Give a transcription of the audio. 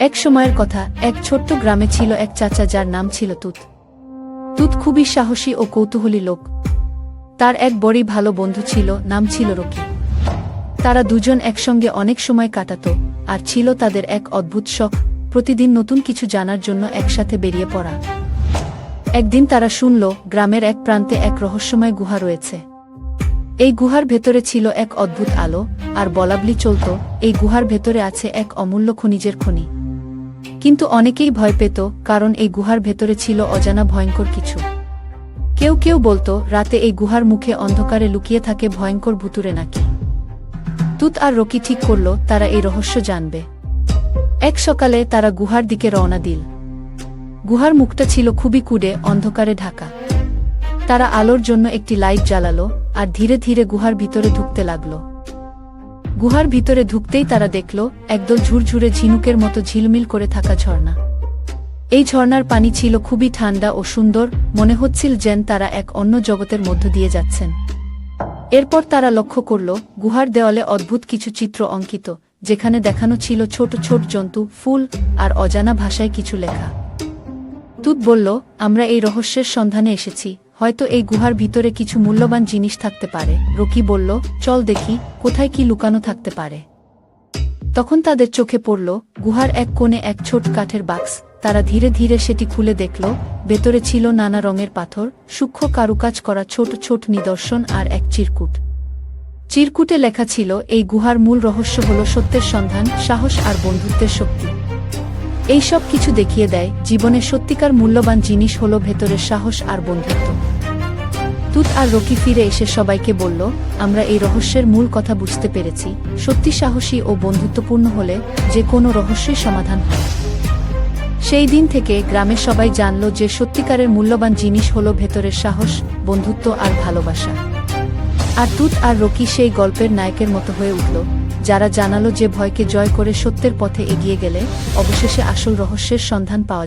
এক সময়ের কথা, এক ছোট্ট গ্রামে ছিল এক চাচা যার নাম ছিল তুত। তুত খুবই সাহসী ও কৌতূহলী লোক। তার এক বড়ই ভালো বন্ধু ছিল, নাম ছিল রকি। তারা দুজন একসঙ্গে অনেক সময় কাটাত, আর ছিল তাদের এক অদ্ভুত শখ, প্রতিদিন নতুন কিছু জানার জন্য একসাথে বেরিয়ে পড়া। একদিন তারা শুনল, গ্রামের এক প্রান্তে এক রহস্যময় গুহা রয়েছে। এই গুহার ভেতরে ছিল এক অদ্ভুত আলো, আর বলাবলি চলত, এই গুহার ভেতরে আছে এক অমূল্য খনিজের খনি। কিন্তু অনেকেই ভয় পেত, কারণ এই গুহার ভেতরে ছিল অজানা ভয়ঙ্কর কিছু। কেউ কেউ বলতো, রাতে এই গুহার মুখে অন্ধকারে লুকিয়ে থাকে ভয়ঙ্কর ভুতুরে নাকি। তুত আর রকি ঠিক করল, তারা এই রহস্য জানবে। এক সকালে তারা গুহার দিকে রওনা দিল। গুহার মুখটা ছিল খুবই কুডে, অন্ধকারে ঢাকা। তারা আলোর জন্য একটি লাইট জ্বালালো, আর ধীরে ধীরে গুহার ভিতরে ঢুকতে লাগল। গুহার ভিতরে ঢুকতেই তারা দেখল, একদল ঝুরঝুরে ঝিনুকের মতো ঝিলমিল করে থাকা ঝর্ণা। এই ঝর্ণার পানি ছিল খুবই ঠান্ডা ও সুন্দর, মনে হচ্ছিল যেন তারা এক অন্য জগতের মধ্য দিয়ে যাচ্ছেন। এরপর তারা লক্ষ্য করল, গুহার দেওয়ালে অদ্ভুত কিছু চিত্র অঙ্কিত, যেখানে দেখানো ছিল ছোট ছোট জন্তু, ফুল, আর অজানা ভাষায় কিছু লেখা। তুত বলল, আমরা এই রহস্যের সন্ধানে এসেছি। হয়তো এই গুহার ভিতরে কিছু মূল্যবান জিনিস থাকতে পারে। রকি বলল, চল দেখি, কোথায় কি লুকানো থাকতে পারে? তখন তাদের চোখে পড়ল, গুহার এক কোণে এক ছোট কাঠের বাক্স। তারা ধীরে ধীরে সেটি খুলে দেখল, ভেতরে ছিল নানা রঙের পাথর, সূক্ষ্ম কারুকাজ করা ছোট ছোট নিদর্শন আর এক চিরকুট। চিরকুটে লেখা ছিল, এই গুহার মূল রহস্য হল সত্যের সন্ধান, সাহস আর বন্ধুত্বের শক্তি। এই সব কিছু দেখিয়ে দেয়, জীবনের সত্যিকার মূল্যবান জিনিস হল ভেতরের সাহস আর বন্ধুত্ব। তুত আর রকি ফিরে এসে সবাইকে বলল, আমরা এই রহস্যের মূল কথা বুঝতে পেরেছি। সত্যি সাহসী ও বন্ধুত্বপূর্ণ হলে যে কোনো রহস্যের সমাধান হয়। সেই দিন থেকে গ্রামের সবাই জানল যে সত্যিকারের মূল্যবান জিনিস হল ভেতরের সাহস, বন্ধুত্ব আর ভালোবাসা। আর তুত আর রকি সেই গল্পের নায়কের মতো হয়ে উঠল। যারা জানালো যে ভয়কে জয় করে সত্যের পথে এগিয়ে গেলে অবশেষে আসল রহস্যের সন্ধান পাওয়া যায়।